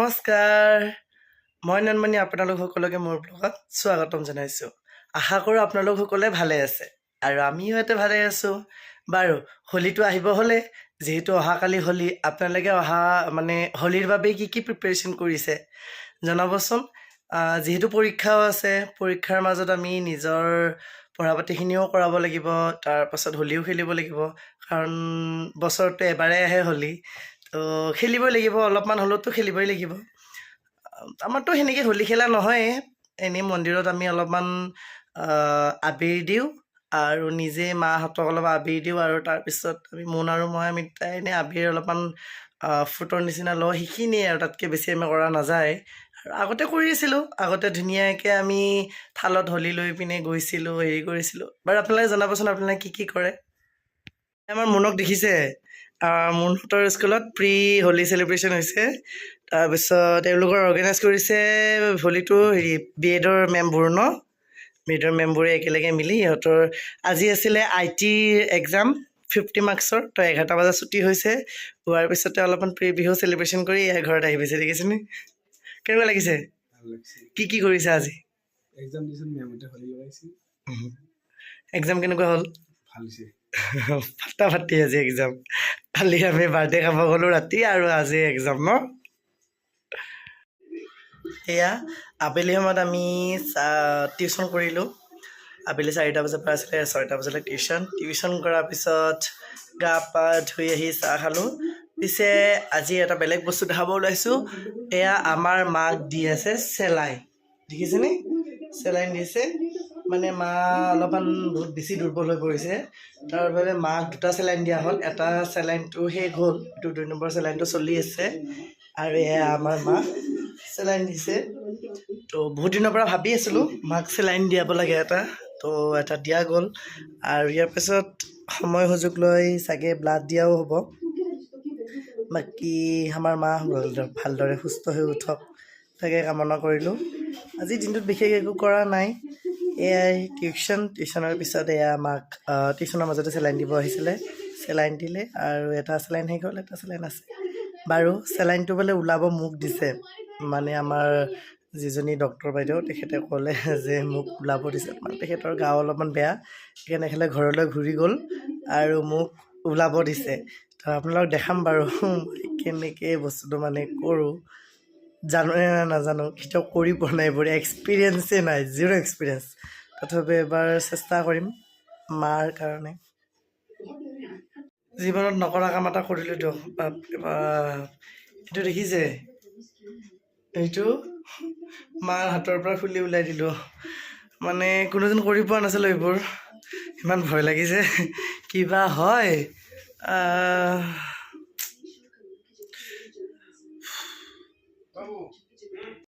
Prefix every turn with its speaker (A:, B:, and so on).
A: নমস্কাৰ। মই নন্মণি আপোনালোক সকলোকে মোৰ ব্লগত স্বাগতম জনাইছোঁ। আশা কৰোঁ আপোনালোক সকলোৱে ভালে আছে আৰু আমিও ইয়াতে ভালে আছোঁ। বাৰু, হোলীটো আহিব হ'লে, যিহেতু অহাকালি হোলী, আপোনালোকে অহা মানে হোলীৰ বাবে কি কি প্ৰিপেৰেশ্যন কৰিছে? জনাবচোন। যিহেতু পৰীক্ষাও আছে, পৰীক্ষাৰ মাজত আমি নিজৰ পঢ়া পাতিখিনিও কৰাব লাগিব তাৰপাছত হোলীও খেলিব লাগিব, কাৰণ বছৰটো এবাৰেই আহে হোলী। খেলিবই লাগিব অলপমান হ'লেওতো খেলিবই লাগিব। আমাৰতো সেনেকৈ হোলী খেলা নহয় এনেই মন্দিৰত আমি অলপমান আবিৰ দিওঁ আৰু নিজে মাহঁতক অলপ আবিৰ দিওঁ আৰু তাৰপিছত আমি মোন আৰু মই আমি দুটাই এনেই আবিৰ অলপমান ফুটৰ নিচিনা লওঁ সেইখিনিয়ে আৰু তাতকৈ বেছি আমি কৰা নাযায়। আৰু আগতে কৰিছিলোঁ আগতে ধুনীয়াকৈ আমি থালত হোলী লৈ পিনে গৈছিলোঁ হেৰি কৰিছিলোঁ। বাৰু আপোনালোকে জনাবচোন আপোনালোকে কি কি কৰে? আমাৰ মুনক দেখিছে। মুনহঁতৰ স্কুলত প্ৰি হোলী চেলিব্ৰেশ্যন হৈছে। তাৰপিছত তেওঁলোকৰ অৰ্গেনাইজ কৰিছে হোলীটো হেৰি বি এডৰ মেমবোৰ ন? বি এডৰ মেমবোৰে একেলগে মিলি সিহঁতৰ আজি আছিলে আই টিৰ এক্সাম ফিফটি মাৰ্কছৰ তো এঘাৰটা বজাত ছুটি হৈছে। হোৱাৰ পিছতে অলপমান প্ৰি বিহু চেলিব্ৰেশ্যন কৰি ইয়াৰ ঘৰত আহি পাইছে দেখিছেনে? কেনেকুৱা লাগিছে? কি কি কৰিছে আজি?
B: এক্সাম
A: কেনেকুৱা হ'ল?
B: ভালো হৈছে।
A: ফাটা ফাটি আজি এক্সাম কালি আমি বাৰ্থডে খাব গ'লোঁ ৰাতি আৰু আজি এক্সাম ন? এয়া আবেলি সময়ত আমি টিউশ্যন কৰিলোঁ। আবেলি চাৰিটা বজাৰ পৰা আছিলে ছয়টা বজালৈ টিউশ্যন টিউশ্যন কৰাৰ পিছত গা পা ধুই আহি চাহ খালোঁ। পিছে আজি এটা বেলেগ বস্তু দেখাব ওলাইছোঁ। এয়া আমাৰ মাক দি আছে চেলাইন দেখিছেনে? চেলাইন দিছে। মানে মা অলপমান বহুত বেছি দুৰ্বল হৈ পৰিছে। তাৰ বাবে মাক দুটা চেলাইন দিয়া হ'ল। এটা চেলাইনটো শেষ হ'ল, এইটো দুই নম্বৰ চেলাইনটো চলি আছে। আৰু এয়া আমাৰ মাক চেলাইন দিছে। তো বহুত দিনৰ পৰা ভাবি আছিলোঁ, মাক চেলাইন দিয়াব লাগে এটা। তো এটা দিয়া গ'ল। আৰু ইয়াৰ পিছত সময় সুযোগ লৈ চাগে ব্লাড দিয়াও হ'ব। বাকী আমাৰ মা ভালদৰে সুস্থ হৈ উঠক। তাকে কামনা কৰিলোঁ। আজিৰ দিনটোত বিশেষ একো কৰা নাই। এয়াই টিউশ্যন, টিউশ্যনৰ পিছত এয়া আমাক টিউশ্যনৰ মাজতে চেলাইন দিব আহিছিলে। চেলাইন দিলে আৰু এটা চেলাইন শেষ হ'ল, এটা চেলাইন আছে। বাৰু চেলাইনটো বোলে ওলাব মোক দিছে। মানে আমাৰ যিজনী ডক্টৰ বাইদেউ, তেখেতে ক'লে যে মোক ওলাব দিছে। মানে তেখেতৰ গা অলপমান বেয়া, সেইকাৰণে তেখেতে ঘৰলৈ ঘূৰি গ'ল আৰু মোক ওলাব দিছে। তো আপোনালোকক দেখাম বাৰু কেনেকৈ বস্তুটো মানে কৰোঁ। জানো নে নাজানো কেতিয়াও কৰি পোৱা নাই এইবোৰ এক্সপিৰিয়েঞ্চেই নাই জিৰ' এক্সপিৰিয়েঞ্চ তথাপি এবাৰ চেষ্টা কৰিম, মাৰ কাৰণে। জীৱনত নকৰা কাম এটা কৰিলোঁ দিয়ক এইটো দেখিছে এইটো মাৰ হাতৰ পৰা খুলি ওলাই দিলোঁ। মানে কোনোদিন কৰি পোৱা নাছিলোঁ এইবোৰ। ইমান ভয় লাগিছে। কিবা হয়